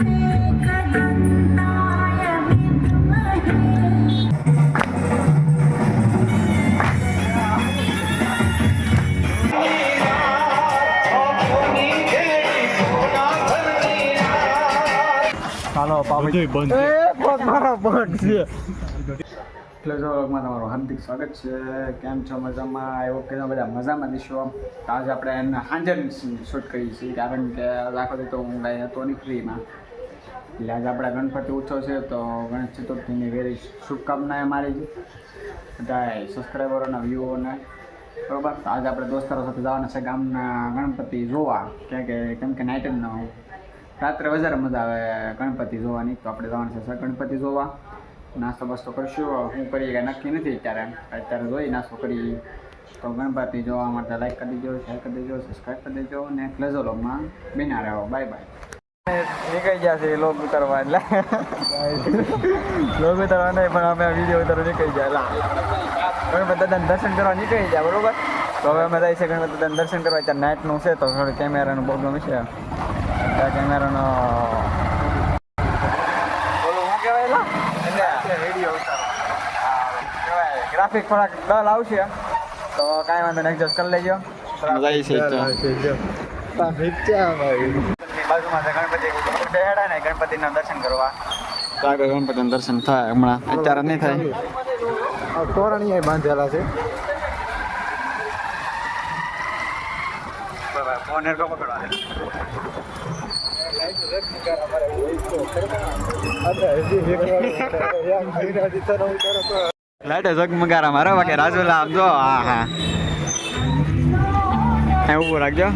ચાલો પાપડી બંધ જો વ્લોગમાં તમારું હાર્દિક સ્વાગત છે. કેમ છો? મજામાં? આવ્યો કે બધા મજામાં દીશો તો આજે આપણે એને શૂટ કરીએ છીએ. કારણ કે રાખો તો હું કાંઈ હતો નહીં ફ્રીમાં એટલે આજે આપણે ગણપતિ ઉત્સવ છે તો ગણેશ ચતુર્થીની વેરી શુભકામનાએ મારી છે. બધા સબસ્ક્રાઈબરોના વ્યૂઓને બરોબર? તો આજે આપણે દોસ્તારો સાથે જવાના છે ગામના ગણપતિ જોવા. કેમ કે કેમ કે નાઇટ ન રાત્રે વધારે મજા આવે ગણપતિ જોવાની. તો આપણે જવાનું છે ગણપતિ જોવા. નાસ્તો બાસ્તો કરશું. હું કરીએ કાંઈ નક્કી નથી અત્યારે. અત્યારે જોઈ નાસ્તો કરી તો ગણપતિ જોવા માટે લાઈક કરી દેજો શેર કરી દેજો સબસ્ક્રાઈબ કરી દેજો અને ક્લેઝોલોગમાં બિના રહો. બાય બાય નીકળી જશે છે લોગ ઉતારવા એટલે. લોક ઉતારવા નહીં પણ અમે વીડિયો ઉતારવા નીકળી જાય ગણપતિ દાદાને દર્શન કરવા નીકળી જાય બરોબર? તો હવે અમે જાય છે ગણપતિ દાદાને દર્શન કરવા ત્યાં નાઇટનું છે તો થોડું કેમેરાનું પ્રોબ્લેમ છે. ત્યાં કેમેરાનો ગ્રાફિક થોડાક ડલ આવશે. તો કાંઈ વાંધો નહીં એડજસ્ટ કરી લેજો. જાય છે બાજુમાં છે ગણપતિ બેહાડા ને ગણપતિના દર્શન કરવા. આગળ ગણપતિના દર્શન થાય હમણાં. અત્યારે નહીં થાય. તોરણીએ બાંધેલા છે. ફોન હેરકો પકડવા લાઈટે ઝગમગારા મારો બાકી રાજુલા આમ હા હા. અહીં રાખજો.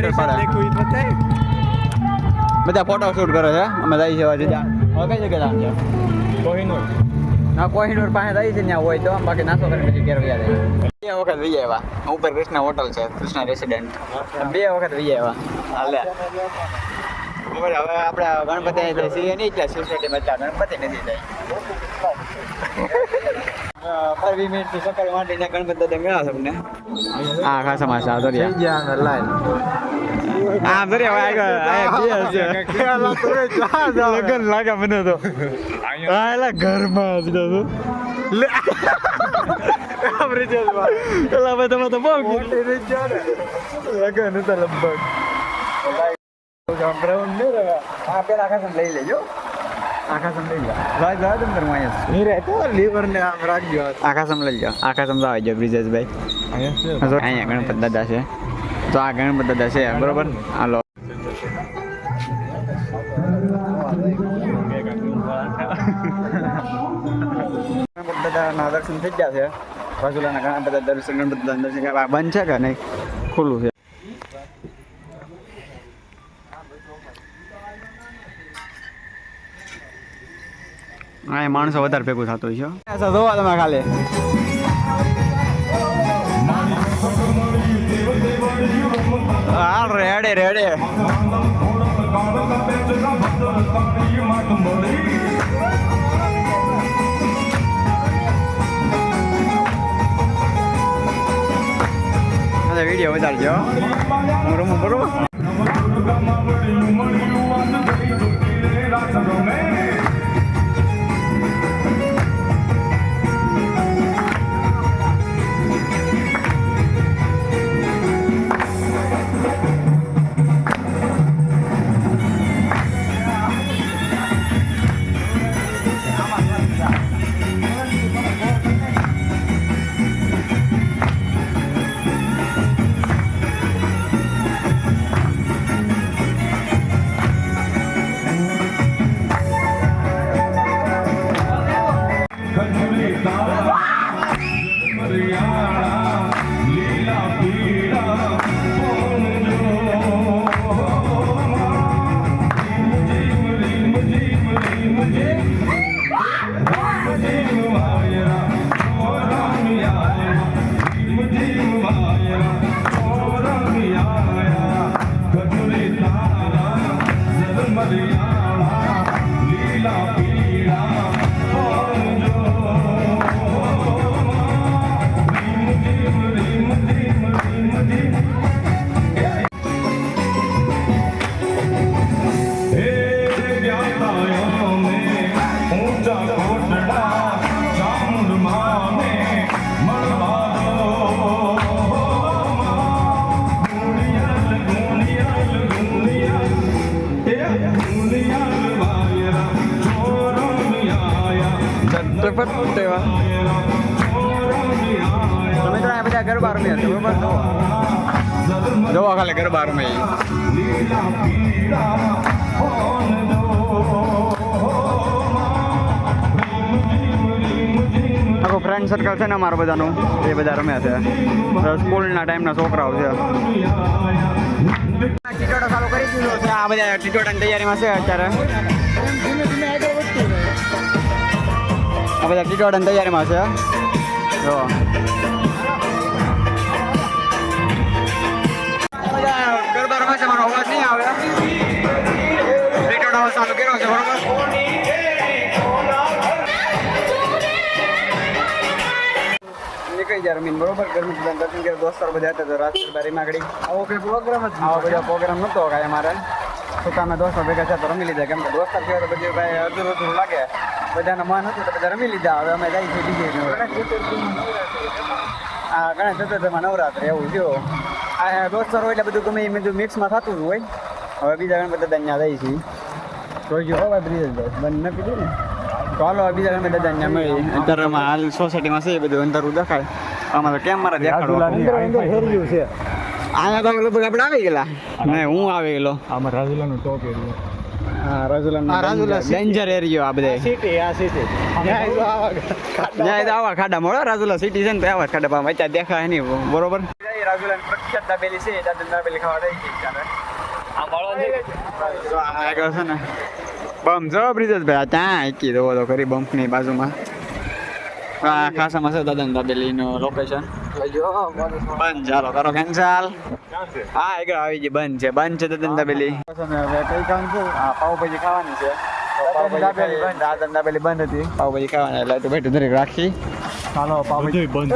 બધા ફોટો શૂટ પાડે બધા ફોટો શૂટ કરે છે. અમે જઈ છે હવે કઈ જગ્યાએ જવાનું છે? કોહિનૂર. ના કોહિનૂર પાસે જઈ છે ત્યાં હોય તો. બાકી નાસ્તો કરીને પછી ઘેર વ્યા બે વખત વિજય આવ્યા ઉપર કૃષ્ણ હોટલ છે કૃષ્ણ રેસિડેન્ટ બે વખત વિજય આવ્યા હાલે. હવે આપણે ગણપતિ છીએ નહીં ત્યાં સોસાયટીમાં ત્યાં ગણપતિ નથી જાય. પરવી મિનિટની સફર માંડીને ગણપતિ દાદા મેળા તમને. હા ખાસા માસા દરિયા. થઈ ગયા લાઈન હા દરિયા આગળ. લગન લાગે મને તો. હા એલા ઘરમાં સીધો તું. લે. એલા ભાઈ તમે તો બહુ લગન હતા લગભગ. પેલા લઈ લેજો. આકાશમ લઈ લો રાજ રાજ અંદર માયા નહીં રહેતો લીવર ને આમ રાખજો આકાશમ લઈ લો આકાશમ તો આવી જાઓ બ્રિજેશભાઈ અહીંયા છે અહીંયા ગણપત દાદા છે તો આ ગણપત દાદા છે બરોબર હાલો ગણપત દાદાના દર્શન થઈ ગયા છે રાજુલાના ઘણા બધા દર્શન ગણપત દાદાના દર્શન કરવા બંધ છે કે નહીં ખુલ્લું છે હા એ માણસો વધારે ભેગું થતું હોય છે. જોવા તમે ખાલી. હા રેડે રેડે વીડિયો વધારજો. બરોબર? રમું બરોબર ચટપટ તેવા તો આ બધા ગરબા રમ્યા છે બરોબર? જોવા ખાલી ગરબા રમે આખો ફ્રેન્ડ સર્કલ છે ને અમારો બધાનું એ બધા રમ્યા છે. સ્કૂલના ટાઈમના છોકરાઓ છે. ટીટોડો ચાલુ કરી દીધો છે આ બધા ટીટોડાની તૈયારીમાં છે અત્યારે. આ બધા ટીટોડાની તૈયારીમાં છે જો મારો અવાજ નહીં આવે. ટીટોડો ચાલુ કર્યો છે બરોબર? નીકળી જાય રમીન બરોબર? ગરમી બધા દર્શન કરે દોસ્તાર બધા હતા તો રાત બારી આગળ આવો કઈ પ્રોગ્રામ જ આવો બધા પ્રોગ્રામ નહોતો કાંઈ અમારે. તો તમે દોસ્તો ભેગા થયા તો રમી લીધા કેમ કે દોસ્તાર કહેવાય તો બધું કાંઈ અધૂરું અધૂરું લાગે. બધાને મન હતું તો બધા રમી લીધા. હવે અમે જાય છે બીજે આ ગણેશ ચતુર્થીમાં નવરાત્રે એવું જો આ દોસ્તાર હોય એટલે બધું ગમે બધું મિક્સમાં થતું જ હોય. હવે બીજા ગણ બધા ત્યાં જાય છે જોઈજો હો ભાઈ. બ્રિજ બંધ ન કીધું ને. ચાલો બીજા ગણ બધા ત્યાં મળી અત્યારે હાલ સોસાયટીમાં છે બધું અંધારું દેખાય. અમારે કેમેરા હેર્યું છે. અહીંયા તો લગભગ આપણે આવી ગયેલા. ને હું આવી ગયેલો. આમાં રાજુલાનું ટોપ એરિયો હા રાજુલા રાજુલા ડેન્જર એરિયો આ બધે સિટી આ સિટી ત્યાં તો આવા ખાડા મળે રાજુલા સિટી છે ને તો આવા ખાડા પાછા અત્યારે દેખાય નહીં બરોબર? રાજુલા પ્રખ્યાત દાબેલી છે. દાદા દાબેલી ખાવા ત્યારે આ આગળ છે? ને. બમ જો બ્રિજેશભાઈ આ ત્યાં આકી દો તો ખરી બમ્પની બાજુમાં. આ ખાસામાં છે દાદા દાબેલીનું લોકેશન બંધ ચાલો કરો કેન્સલ હા એક આવી ગઈ બંધ છે બંધ છે તો ધંધા પેલી કઈ કામ છે આ ખાવાની છે દાબેલી બંધ હતી પાવભાજી ખાવાની એટલે તો બેઠું દરેક રાખી. ચાલો પાપડી બંધ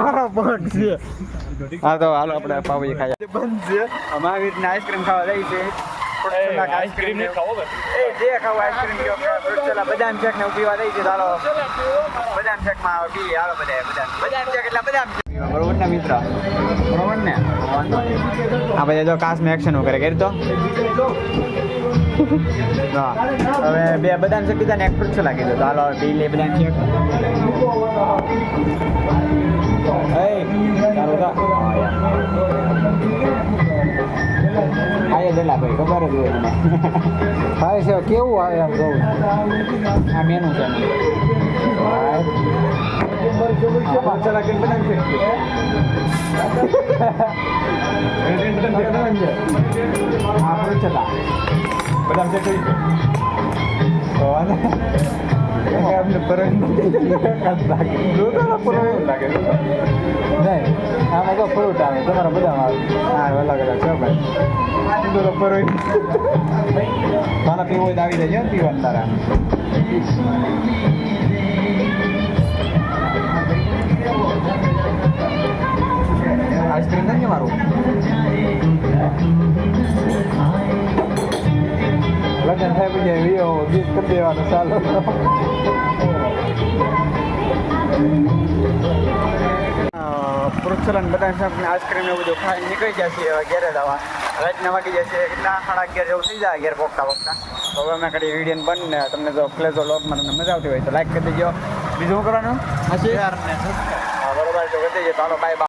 મારો બંધ છે હા તો હાલો આપણે પાઉભાજી ખાઈએ. બંધ છે. અમારી રીતના આઈસ્ક્રીમ ખાવા જઈ છે. આઈસ્ક્રીમ એ જે ખાવું આઈસ્ક્રીમ કયો ફ્રૂટ બદામ શેક ને પીવા દઈ છે હાલો. બદામ શેકમાં પી હાલો બધા બદામ. બદામ શેક એટલે બદામ બરોબર ને મિત્ર? બરોબર ને. આ બધા જો કાસ મેં એક્શન કરે કરી તો. હા હવે બે બદામ શેક કીધા ને એક ફ્રૂટ કીધું તો હાલો પી લે બદામ શેક. એ ચાલો તા આયે દેલા ભાઈ, ખબર જ હોય મને. થાય છે, કેવું આવે એમ જોઉં? આ મેનુ છે ચલા. આપણે લાગે નહીં. આમાં તો ફ્રૂટ આવે તમારા બધા આવે અલગ અલગ છે ભાઈ તારા પીવો હોય તો આવી જાય પીવાનું તારા આઈસ્ક્રીમ નથી મારું લગ્ન થાય પછી વિયો ગીત કરી દેવાનું ચાલો પ્રોત્સાહન બધા સાહેબને આઈસ્ક્રીમ ને બધું ખાઈ નીકળી જાય છે હવે ઘેરે દવા રાતના વાગી જશે કેટલા સાડા અગિયાર જેવું થઈ જાય ઘેર પોકતા પોકતા તો હવે અમે કરી વીડિયો બંધ ને તમને જો પ્લેઝો લોગમાં તમને મજા આવતી હોય તો લાઈક કરી દેજો. બીજું શું કરવાનું? હા બરોબર. તો કરી દેજો. ચાલો બાય બાય